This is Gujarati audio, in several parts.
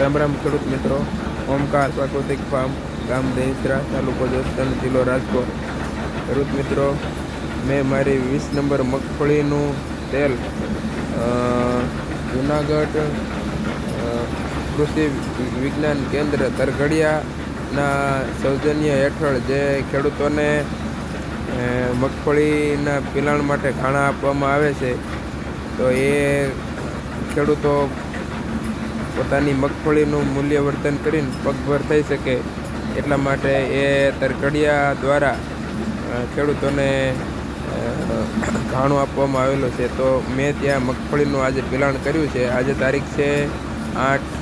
રામ રામ ખેડૂત મિત્રો. ઓમકાર પ્રાકૃતિક ફાર્મ, ગામ દહીસરા તાલુકો જોસ્તન જિલ્લો રાજકોટ. ખેડૂત મિત્રો, મેં મારી વીસ નંબર મગફળીનું તેલ જુનાગઢ કૃષિ વિજ્ઞાન કેન્દ્ર તરઘડિયાના સૌજન્ય હેઠળ જે ખેડૂતોને મગફળીના પિલાણ માટે ખાણા આપવામાં આવે છે, તો એ ખેડૂતો પોતાની મગફળીનું મૂલ્યવર્ધન કરીને પગભર થઈ શકે એટલા માટે એ તરકડિયા દ્વારા ખેડૂતોને ઘાણું આપવામાં આવેલું છે. તો મેં ત્યાં મગફળીનું આજે પિલાણ કર્યું છે. આજે તારીખ છે આઠ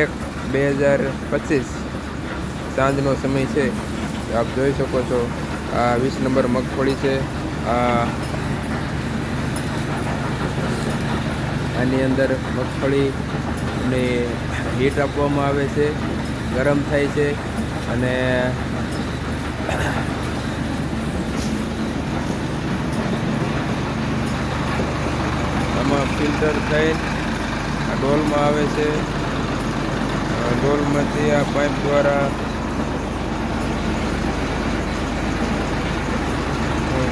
એક બે હજાર પચીસ. સાંજનો સમય છે. આપ જોઈ શકો છો, આ વીસ નંબર મગફળી છે. આ આની અંદર મગફળીને હીટ આપવામાં આવે છે, ગરમ થાય છે અને આમાં ફિલ્ટર થઈ આ ડોલમાં આવે છે. ડોલમાંથી આ પાઇપ દ્વારા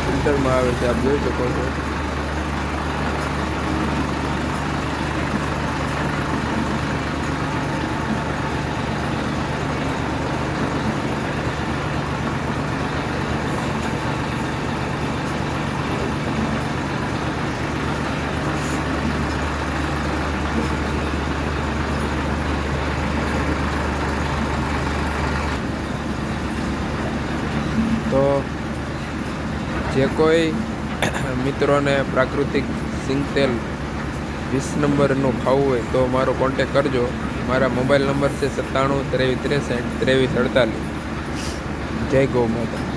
ફિલ્ટરમાં આવે છે. આપ જોઈ શકો છો. તો જે કોઈ મિત્રોને પ્રાકૃતિક સિંગ તેલ વીસ નંબરનું ખાવું હોય તો મારો કોન્ટેક કરજો. મારા મોબાઈલ નંબર છે સત્તાણું, ત્રેવીસ, ત્રેસઠ, ત્રેવીસ, અડતાલીસ. જય ગૌ માતા.